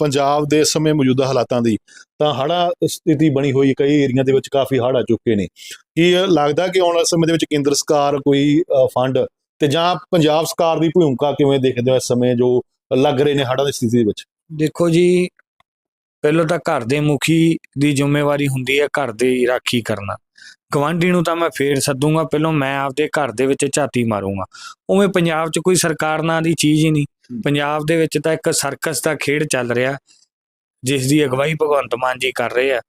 ਪੰਜਾਬ ਦੇ ਇਸ ਸਮੇਂ ਮੌਜੂਦਾ ਹਾਲਾਤਾਂ ਦੀ, ਤਾਂ ਹੜਾ ਸਥਿਤੀ ਬਣੀ ਹੋਈ ਕਈ ਏਰੀਆ ਦੇ ਵਿੱਚ ਕਾਫੀ ਹੜ੍ਹ ਆ ਚੁੱਕੇ ਨੇ। ਕੀ ਲੱਗਦਾ ਕਿ ਆਉਣ ਵਾਲੇ ਸਮੇਂ ਦੇ ਵਿੱਚ ਕੇਂਦਰ ਸਰਕਾਰ ਕੋਈ ਫੰਡ ਤੇ ਜਾਂ ਪੰਜਾਬ ਸਰਕਾਰ ਦੀ ਭੂਮਿਕਾ ਕਿਵੇਂ ਦੇਖਦੇ ਹੋ ਇਸ ਸਮੇਂ ਜੋ ਲੱਗ ਰਹੇ ਨੇ ਹੜ੍ਹਾਂ ਦੀ ਸਥਿਤੀ ਦੇ ਵਿੱਚ? ਦੇਖੋ ਜੀ, ਪਹਿਲਾਂ ਤਾਂ ਘਰ ਦੇ ਮੁਖੀ ਦੀ ਜ਼ਿੰਮੇਵਾਰੀ ਹੁੰਦੀ ਹੈ ਘਰ ਦੀ ਰਾਖੀ ਕਰਨਾ। ਗਵਾਂਢੀ ਨੂੰ ਤਾਂ ਮੈਂ ਫੇਰ ਸੱਦੂਗਾ ਪਹਿਲਾਂ ਮੈਂ ਆਪਦੇ ਘਰ ਦੇ ਵਿੱਚ ਝਾਤੀ ਮਾਰੂੰਗਾ। ਉਵੇਂ ਪੰਜਾਬ 'ਚ ਕੋਈ ਸਰਕਾਰ ਨਾਂ ਦੀ ਚੀਜ਼ ਹੀ ਨਹੀਂ। ਪੰਜਾਬ ਦੇ ਵਿੱਚ ਤਾਂ ਇੱਕ ਸਰਕਸ ਦਾ ਖੇਡ ਚੱਲ ਰਿਹਾ ਜਿਸ ਦੀ ਅਗਵਾਈ ਭਗਵੰਤ ਮਾਨ ਜੀ ਕਰ ਰਹੇ ਆ।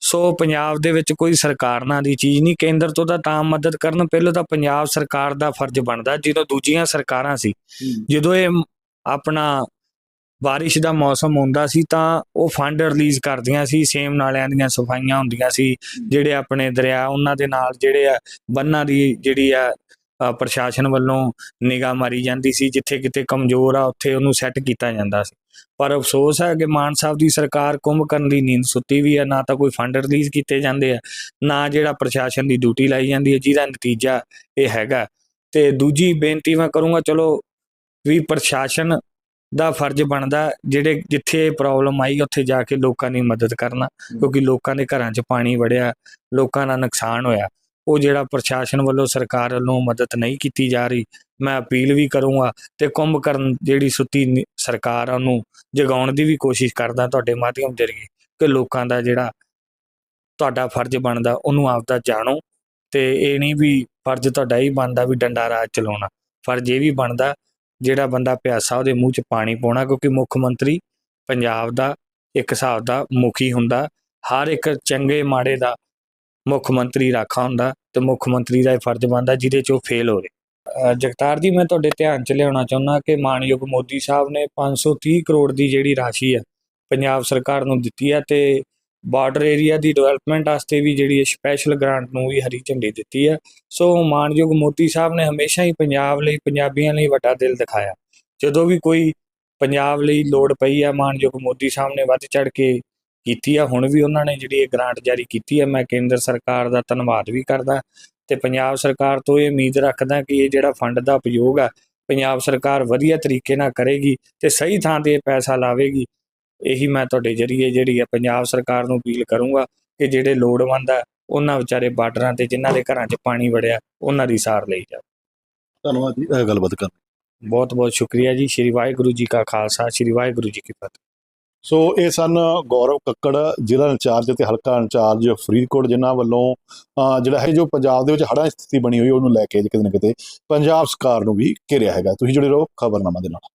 ਸੋ ਪੰਜਾਬ ਦੇ ਵਿੱਚ ਕੋਈ ਸਰਕਾਰ ਨਾਂ ਦੀ ਚੀਜ਼ ਨਹੀਂ ਕੇਂਦਰ ਤੋਂ ਤਾਂ ਤਾਂ ਮਦਦ ਕਰਨ ਪਹਿਲਾਂ ਤਾਂ ਪੰਜਾਬ ਸਰਕਾਰ ਦਾ ਫਰਜ਼ ਬਣਦਾ ਜਦੋਂ ਦੂਜੀਆਂ ਸਰਕਾਰਾਂ ਸੀ। ਜਦੋਂ ਇਹ ਆਪਣਾ ਬਾਰਿਸ਼ ਦਾ ਮੌਸਮ ਹੁੰਦਾ ਸੀ ਤਾਂ ਉਹ ਫੰਡ ਰਿਲੀਜ਼ ਕਰਦੀਆਂ ਸੀ, ਸੇਮ ਨਾਲਿਆਂ ਦੀਆਂ ਸਫਾਈਆਂ ਹੁੰਦੀਆਂ ਸੀ, ਜਿਹੜੇ ਆਪਣੇ ਦਰਿਆ ਉਹਨਾਂ ਦੇ ਨਾਲ ਜਿਹੜੇ ਆ ਬੰਨਾਂ ਦੀ ਜਿਹੜੀ ਆ ਪ੍ਰਸ਼ਾਸਨ ਵੱਲੋਂ ਨਿਗਾਹ ਮਾਰੀ ਜਾਂਦੀ ਸੀ, ਜਿੱਥੇ ਕਿਤੇ ਕਮਜ਼ੋਰ ਆ, ਉੱਥੇ ਉਹਨੂੰ ਸੈੱਟ ਕੀਤਾ ਜਾਂਦਾ ਸੀ। ਪਰ ਅਫਸੋਸ ਹੈ ਕਿ ਮਾਨ ਸਾਹਿਬ ਦੀ ਸਰਕਾਰ ਕੁੰਭ ਕਰਨ ਦੀ ਨੀਂਦ ਸੁੱਤੀ ਵੀ ਹੈ ਨਾ ਤਾਂ ਕੋਈ ਫੰਡ ਰਿਲੀਜ਼ ਕੀਤੇ ਜਾਂਦੇ ਆ, ਨਾ ਜਿਹੜਾ ਪ੍ਰਸ਼ਾਸਨ ਦੀ ਡਿਊਟੀ ਲਾਈ ਜਾਂਦੀ ਹੈ ਜਿਹਦਾ ਨਤੀਜਾ ਇਹ ਹੈਗਾ। ਤੇ ਦੂਜੀ ਬੇਨਤੀ ਮੈਂ ਕਰੂੰਗਾ, ਚਲੋ ਵੀ ਪ੍ਰਸ਼ਾਸਨ ਦਾ ਫਰਜ਼ ਬਣਦਾ ਜਿਹੜੇ ਜਿੱਥੇ ਪ੍ਰੋਬਲਮ ਆਈ ਉੱਥੇ ਜਾ ਕੇ ਲੋਕਾਂ ਦੀ ਮਦਦ ਕਰਨਾ ਕਿਉਂਕਿ ਲੋਕਾਂ ਦੇ ਘਰਾਂ 'ਚ ਪਾਣੀ ਵੜਿਆ ਲੋਕਾਂ ਦਾ ਨੁਕਸਾਨ ਹੋਇਆ। ਉਹ ਜਿਹੜਾ ਪ੍ਰਸ਼ਾਸਨ ਵੱਲੋਂ ਸਰਕਾਰ ਵੱਲੋਂ ਮਦਦ ਨਹੀਂ ਕੀਤੀ ਜਾ ਰਹੀ ਮੈਂ ਅਪੀਲ ਵੀ ਕਰੂੰਗਾ ਤੇ ਕੁੰਭਕਰਨ ਜਿਹੜੀ ਸੁੱਤੀ ਸਰਕਾਰ ਉਹਨੂੰ ਜਗਾਉਣ ਦੀ ਵੀ ਕੋਸ਼ਿਸ਼ ਕਰਦਾ ਤੁਹਾਡੇ ਮਾਧਿਅਮ ਜਰੀਏ ਕਿ ਲੋਕਾਂ ਦਾ ਜਿਹੜਾ ਤੁਹਾਡਾ ਫਰਜ਼ ਬਣਦਾ ਉਹਨੂੰ ਆਪਦਾ ਜਾਣੋ ਤੇ ਇਹ ਨਹੀਂ ਵੀ ਫਰਜ਼ ਤੁਹਾਡਾ ਹੀ ਬਣਦਾ ਵੀ ਡੰਡਾ ਰਾਜ ਚਲਾਉਣਾ। ਫਰਜ਼ ਇਹ ਵੀ ਬਣਦਾ ਜਿਹੜਾ ਬੰਦਾ ਪਿਆਸਾ ਉਹਦੇ ਮੂੰਹ 'ਚ ਪਾਣੀ ਪਾਉਣਾ, ਕਿਉਂਕਿ ਮੁੱਖ ਮੰਤਰੀ ਪੰਜਾਬ ਦਾ ਇੱਕ ਹਿਸਾਬ ਦਾ ਮੁਖੀ ਹੁੰਦਾ, ਹਰ ਇੱਕ ਚੰਗੇ ਮਾੜੇ ਦਾ ਮੁੱਖ ਮੰਤਰੀ ਰਾਖਾ ਹੁੰਦਾ ਤੇ ਮੁੱਖ ਮੰਤਰੀ ਦਾ ਇਹ ਫਰਜ਼ ਬਣਦਾ ਜਿਹਦੇ 'ਚ ਉਹ ਫੇਲ ਹੋ ਰਿਹਾ ਜਗਤਾਰ ਜੀ, ਮੈਂ ਤੁਹਾਡੇ ਧਿਆਨ 'ਚ ਲਿਆਉਣਾ ਚਾਹੁੰਦਾ ਕਿ ਮਾਨਯੋਗ ਮੋਦੀ ਸਾਹਿਬ ਨੇ 530 ਕਰੋੜ ਦੀ ਜਿਹੜੀ ਰਾਸ਼ੀ ਹੈ ਪੰਜਾਬ ਸਰਕਾਰ ਨੂੰ ਦਿੱਤੀ ਹੈ ਤੇ ਬਾਰਡਰ ਏਰੀਆ ਦੀ ਡਿਵੈਲਪਮੈਂਟ ਵਾਸਤੇ ਵੀ ਜਿਹੜੀ ਸਪੈਸ਼ਲ ਗ੍ਰਾਂਟ ਨੂੰ ਵੀ ਹਰੀ ਝੰਡੀ ਦਿੱਤੀ ਹੈ ਸੋ ਮਾਨਯੋਗ ਮੋਦੀ ਸਾਹਿਬ ਨੇ ਹਮੇਸ਼ਾ ਹੀ ਪੰਜਾਬ ਲਈ, ਪੰਜਾਬੀਆਂ ਲਈ ਵੱਡਾ ਦਿਲ ਦਿਖਾਇਆ। ਜਦੋਂ ਵੀ ਕੋਈ ਪੰਜਾਬ ਲਈ ਲੋੜ ਪਈ ਆ, ਮਾਨਯੋਗ ਮੋਦੀ ਸਾਹਿਬ ਨੇ ਵੱਧ ਚੜ ਕੇ ਕੀਤੀ ਆ। ਹੁਣ ਵੀ ਉਹਨਾਂ ਨੇ ਜਿਹੜੀ ਇਹ ਗ੍ਰਾਂਟ ਜਾਰੀ ਕੀਤੀ ਹੈ ਮੈਂ ਕੇਂਦਰ ਸਰਕਾਰ ਦਾ ਧੰਨਵਾਦ ਵੀ ਕਰਦਾ। ਤੇ ਪੰਜਾਬ ਸਰਕਾਰ ਤੋਂ ਇਹ ਉਮੀਦ ਰੱਖਦਾ ਕਿ ਇਹ ਜਿਹੜਾ ਫੰਡ ਦਾ ਉਪਯੋਗ ਆ, ਪੰਜਾਬ ਸਰਕਾਰ ਵਧੀਆ ਤਰੀਕੇ ਨਾਲ ਕਰੇਗੀ ਤੇ ਸਹੀ ਥਾਂ ਤੇ ਇਹ ਪੈਸਾ ਲਾਵੇਗੀ। ਇਹੀ ਮੈਂ ਤੁਹਾਡੇ ਜਰੀਏ ਜਿਹੜੀ ਆ ਪੰਜਾਬ ਸਰਕਾਰ ਨੂੰ ਅਪੀਲ ਕਰੂੰਗਾ ਕਿ ਜਿਹੜੇ ਲੋੜਵੰਦ ਆ ਉਹਨਾਂ ਵਿਚਾਰੇ ਬਾਰਡਰਾਂ ਤੇ ਜਿਨ੍ਹਾਂ ਦੇ ਘਰਾਂ 'ਚ ਪਾਣੀ ਵੜਿਆ ਉਹਨਾਂ ਦੀ ਸਾਰ ਲਈ ਜਾਵੇ ਧੰਨਵਾਦ ਜੀ ਇਹ ਗੱਲਬਾਤ ਕਰਨ ਬਹੁਤ ਬਹੁਤ ਸ਼ੁਕਰੀਆ ਜੀ ਸ਼੍ਰੀ ਵਾਹਿਗੁਰੂ ਜੀ ਕਾ ਖਾਲਸਾ ਸ਼੍ਰੀ ਵਾਹਿਗੁਰੂ ਜੀ ਕੀ ਫਤਿਹ। ਸੋ ਇਹ ਸਨ ਗੌਰਵ ਕੱਕੜ ਜ਼ਿਲ੍ਹਾ ਇੰਚਾਰਜ ਤੇ ਹਲਕਾ ਇੰਚਾਰਜ ਫਰੀਦਕੋਟ ਜਿਨ੍ਹਾਂ ਵੱਲੋਂ ਅਹ, ਜਿਹੜਾ ਹੈ ਜੋ ਪੰਜਾਬ ਦੇ ਵਿੱਚ ਹੜ੍ਹਾਂ ਦੀ ਸਥਿਤੀ ਬਣੀ ਹੋਈ ਉਹਨੂੰ ਲੈ ਕੇ ਕਿਤੇ ਨਾ ਕਿਤੇ ਪੰਜਾਬ ਸਰਕਾਰ ਨੂੰ ਵੀ ਘੇਰਿਆ ਹੈਗਾ। ਤੁਸੀਂ ਜੁੜੇ ਰਹੋ ਖਬਰਨਾਮਾ ਦੇ ਨਾਲ।